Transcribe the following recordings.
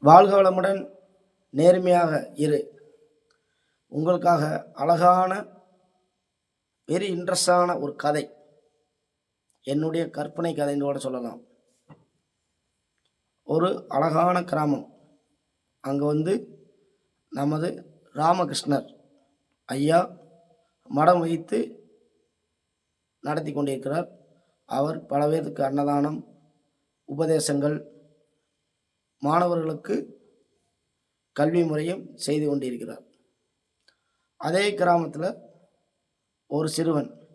வாழ்க வளமுடன் நேர்மையாக இரு. உங்களுக்காக அழகான வெரி இன்ட்ரெஸ்டான ஒரு கதை. என்னுடைய கற்பனை கதைன்னு கூட சொல்லலாம். ஒரு அழகான கிராமம். அங்கே வந்து நமது ராமகிருஷ்ணர் ஐயா மடம் வைத்து நடத்தி கொண்டிருக்கிறார். அவர் பல பேருக்கு அன்னதானம் உபதேசங்கள் மாணவர்களுக்கு கல்வி முறையும் செய்து கொண்டிருக்கிறார். அதே கிராமத்தில் ஒரு சிறுவன்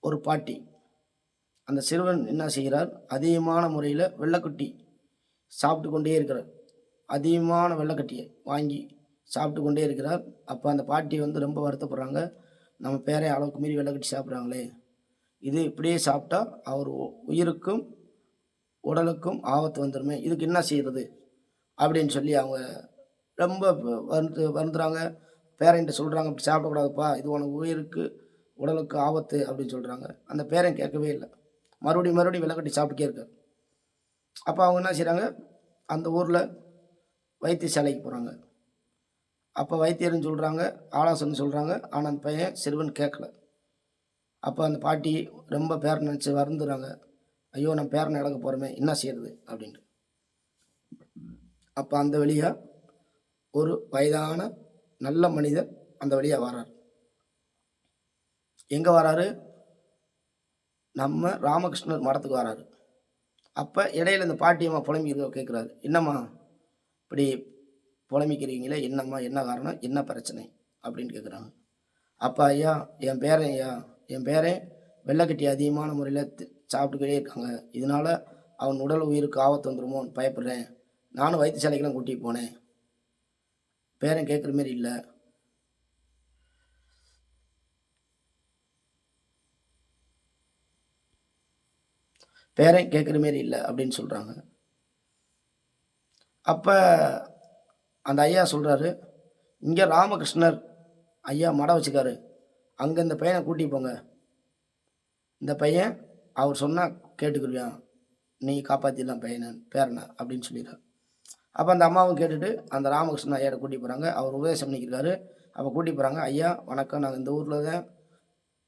ஒரு பாட்டி. அந்த சிறுவன் என்ன செய்கிறார்? அதிகமான முறையில் வெள்ளைக்குட்டி சாப்பிட்டு கொண்டே இருக்கிறார். அதிகமான வெள்ளைக்கட்டியை வாங்கி சாப்பிட்டு கொண்டே இருக்கிறார். அப்போ அந்த பாட்டி வந்து ரொம்ப வருத்தப்படுறாங்க. நம்ம பேரை அளவுக்கு மீறி வெள்ளைக்கட்டி சாப்பிட்றாங்களே. இது இப்படியே சாப்பிட்டா அவர் உ- உயிருக்கும் உடலுக்கும் ஆபத்து வந்துடுமே இதுக்கு என்ன செய்கிறது அப்படின்னு சொல்லி அவங்க ரொம்ப வந்து வருந்துறாங்க. பேரண்ட்டை சொல்கிறாங்க இப்படி சாப்பிடக்கூடாதுப்பா இது உனக்கு உயிருக்கு உடலுக்கு ஆபத்து அப்படின்னு சொல்கிறாங்க அந்த பேரன் கேட்கவே இல்லை. மறுபடியும் மறுபடியும் விளக்கட்டி சாப்பிட்டுக்கே இருக்கார். அப்போ அவங்க என்ன செய்கிறாங்க அந்த ஊரில் வைத்தியசாலைக்கு போகிறாங்க அப்போ வைத்தியர்னு சொல்கிறாங்க ஆலோசனை சொல்கிறாங்க ஆனால் அந்த பையன் சிறுவன் கேட்கல. அப்போ அந்த பாட்டி ரொம்ப பேரன் நினச்சி வருந்துறாங்க. ஐயோ நம்ம பேரனை நடக்க போகிறோமே என்ன செய்யறது? அப்படின்ட்டு. அப்போ அந்த வழியாக ஒரு வயதான நல்ல மனிதர் அந்த வழியாக வரார் எங்கே வராரு நம்ம ராமகிருஷ்ணர் மடத்துக்கு வராரு அப்போ இடையில இந்த பாட்டியம்மா புலம்பிக்க கேட்குறாரு என்னம்மா இப்படி புலம்பிக்கிறீங்களே என்னம்மா என்ன காரணம் என்ன பிரச்சனை? அப்படின்னு கேட்குறாங்க அப்பா ஐயா என் பேரன் ஐயா என் பேரன் வெள்ளைக்கட்டி அதிகமான முறையில் சாப்பிட்டுக்கிட்டே இருக்காங்க. இதனால அவன் உடல் உயிருக்கு ஆபத்து வந்துடுமோன்னு பயப்படுறேன். நானும் வைத்தியசாலைக்கெல்லாம் கூட்டிகிட்டு போனேன். பேரன் கேட்குற மாரி இல்லை. பேரன் கேட்குற மாரி இல்லை அப்படின்னு சொல்கிறாங்க அப்போ அந்த ஐயா சொல்கிறாரு இங்கே ராமகிருஷ்ணர் ஐயா மடம் வச்சுக்காரு. அங்கே இந்த பையனை கூட்டி போங்க. இந்த பையன் அவர் சொன்னால் கேட்டுக்கிருவியான் நீ காப்பாற்றிடலாம் பையனை பேரனை அப்படின்னு சொல்லிடுறாரு. அப்போ அந்த அம்மாவும் கேட்டுட்டு அந்த ராமகிருஷ்ணன் ஐயாவை கூட்டி போகிறாங்க அவர் உபதேசம் பண்ணிக்கிறாரு அப்போ கூட்டி போகிறாங்க ஐயா வணக்கம். நாங்கள் இந்த ஊரில் தான்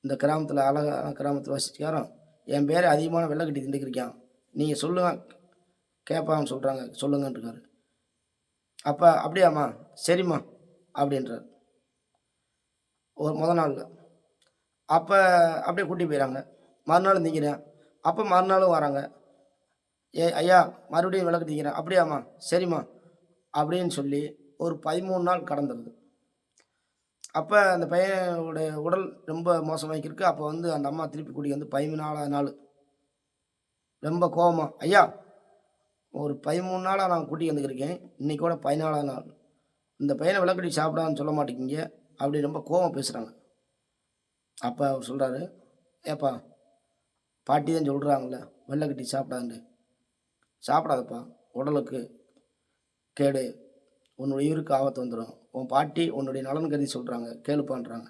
இந்த கிராமத்தில் அழகான கிராமத்தில் வசிச்சுக்காரோம் என் பேர் அதிகமான வெள்ளை கட்டி திண்டுக்கிருக்கான் நீங்கள் சொல்லுங்க கேட்பான்னு சொல்கிறாங்க சொல்லுங்கன்றிருக்காரு. அப்போ அப்படியாம்மா சரிம்மா அப்படின்றார். ஒரு முத நாளில். அப்போ அப்படியே கூட்டி போயிடறாங்க மறுநாள் நிற்கிறேன் அப்போ மறுநாளும் வராங்க. ஏ ஐயா மறுபடியும் விளக்கு நிற்கிறேன் அப்படியாம்மா. சரிம்மா. அப்படின்னு சொல்லி ஒரு பதிமூணு நாள் கடந்துடுது அப்போ அந்த பையனுடைய உடல் ரொம்ப மோசமாக்கிருக்கு அப்போ வந்து அந்த அம்மா திருப்பி கூட்டி வந்து பதிமூணாவது நாள். ரொம்ப கோபமாக ஐயா ஒரு பதிமூணு நாளாக நான் கூட்டி வந்துக்கிருக்கேன். இன்றைக்கி கூட பதினாலாவது நாள். இந்த பையனை விளக்கடி சாப்பிடான்னு சொல்ல மாட்டேங்கிங்க அப்படி ரொம்ப கோவம் பேசுகிறாங்க அப்போ அவர் சொல்கிறாரு ஏப்பா பாட்டி தான் சொல்கிறாங்களே வெள்ளைக்கட்டி சாப்பிடான்னு சாப்பிடாதப்பா உடலுக்கு கேடு. உன்னுடைய உயிருக்கு ஆபத்து வந்துடும் உன் பாட்டி உன்னுடைய நலன் கருதி சொல்கிறாங்க கேளுப்பான்றாங்க.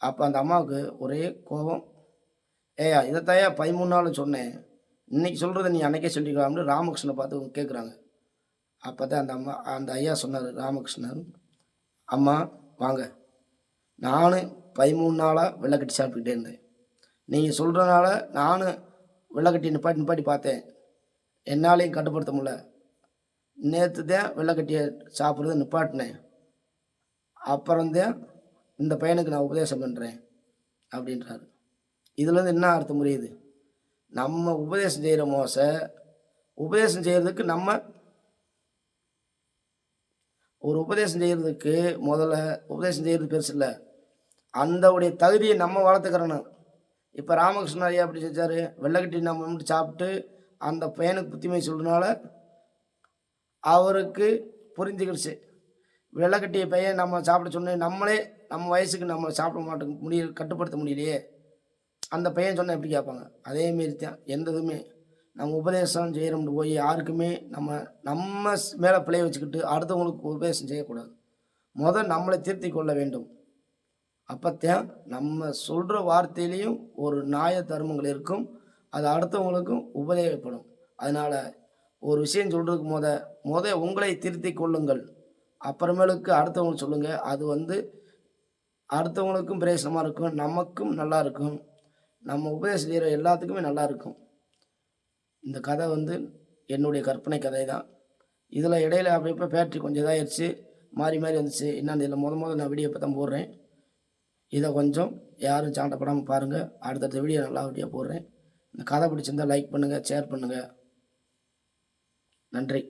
அப்போ அந்த அம்மாவுக்கு ஒரே கோபம். ஏயா இதைத்தாயா பதிமூணு நாள் சொன்னேன். இன்னைக்கு சொல்கிறத நீ அன்னைக்கே சொல்லிக்கலாம்னு ராமகிருஷ்ணனை பார்த்து கேட்குறாங்க அப்போ தான் அந்த அம்மா அந்த ஐயா சொன்னார் ராமகிருஷ்ணன் அம்மா வாங்க. நானும் பதிமூணு நாளாக வெள்ளைக்கட்டி சாப்பிட்டுக்கிட்டே இருந்தேன். நீங்கள் சொல்கிறனால நானும் வெள்ளைக்கட்டி நிப்பாட்டி நிப்பாட்டி பார்த்தேன். என்னாலையும் கட்டுப்படுத்த முடியல. நேற்று தான் வெள்ளைக்கட்டியை சாப்பிட்றத நிப்பாட்டினேன். அப்புறம்தான் இந்த பையனுக்கு நான் உபதேசம் பண்ணுறேன் அப்படின்றாரு. இதுலேருந்து என்ன அர்த்தம் புரியுது? நம்ம உபதேசம் செய்கிற மோச உபதேசம் செய்கிறதுக்கு நம்ம ஒரு உபதேசம் செய்கிறதுக்கு முதல்ல உபதேசம் செய்கிறது பெருசு இல்லை. அந்தவுடைய தகுதியை நம்ம வளர்த்துக்கிறணும். இப்போ ராமகிருஷ்ணன் ஐயா எப்படி செஞ்சார். வெள்ளைக்கட்டி நம்ம மட்டும் சாப்பிட்டு அந்த பையனுக்கு புத்திமை சொல்றதுனால அவருக்கு புரிஞ்சுக்கிடுச்சு. வெள்ளக்கட்டிய பையன் நம்ம சாப்பிட சொன்ன நம்மளே நம்ம வயசுக்கு நம்ம சாப்பிட மாட்டோம் முடிய கட்டுப்படுத்த முடியலையே. அந்த பையன் சொன்னால் எப்படி கேட்பாங்க? அதேமாரி தான் எந்த இதுவுமே நம்ம உபதேசம் செய்கிறோம்னு போய் யாருக்குமே நம்ம நம்ம மேலே பிழைய வச்சுக்கிட்டு அடுத்தவங்களுக்கு உபதேசம் செய்யக்கூடாது. முதல் நம்மளை திருத்திக் கொள்ள வேண்டும். அப்போத்தான் நம்ம சொல்கிற வார்த்தையிலையும் ஒரு நியாய தர்மங்கள் இருக்கும். அது அடுத்தவங்களுக்கும் உபதேகப்படும் அதனால் ஒரு விஷயம் சொல்கிறதுக்கு முத முத உங்களை திருத்தி கொள்ளுங்கள். அப்புறமேலுக்கு அடுத்தவங்களுக்கு சொல்லுங்கள் அது வந்து அடுத்தவங்களுக்கும் பிரயோசனமாக இருக்கும். நமக்கும் நல்லா இருக்கும். நம்ம உபதேசம் செய்கிற எல்லாத்துக்குமே நல்லா இருக்கும். இந்த கதை வந்து என்னுடைய கற்பனை கதை தான் இதில் இடையில அப்படி இப்போ பேட்டரி கொஞ்சம் இதாகிடுச்சு மாறி மாறி வந்துச்சு. என்னன்னு இதில் முத முதல்ல நான் வீடியோ இப்போ தான் போடுறேன். இதை கொஞ்சம் யாரும் சாண்டப்படாமல் பாருங்கள் அடுத்தடுத்த வீடியோ நல்லா வீடியோ போடுறேன். இந்த கதை பிடிச்சிருந்தால் லைக் பண்ணுங்கள் ஷேர் பண்ணுங்கள் நன்றி.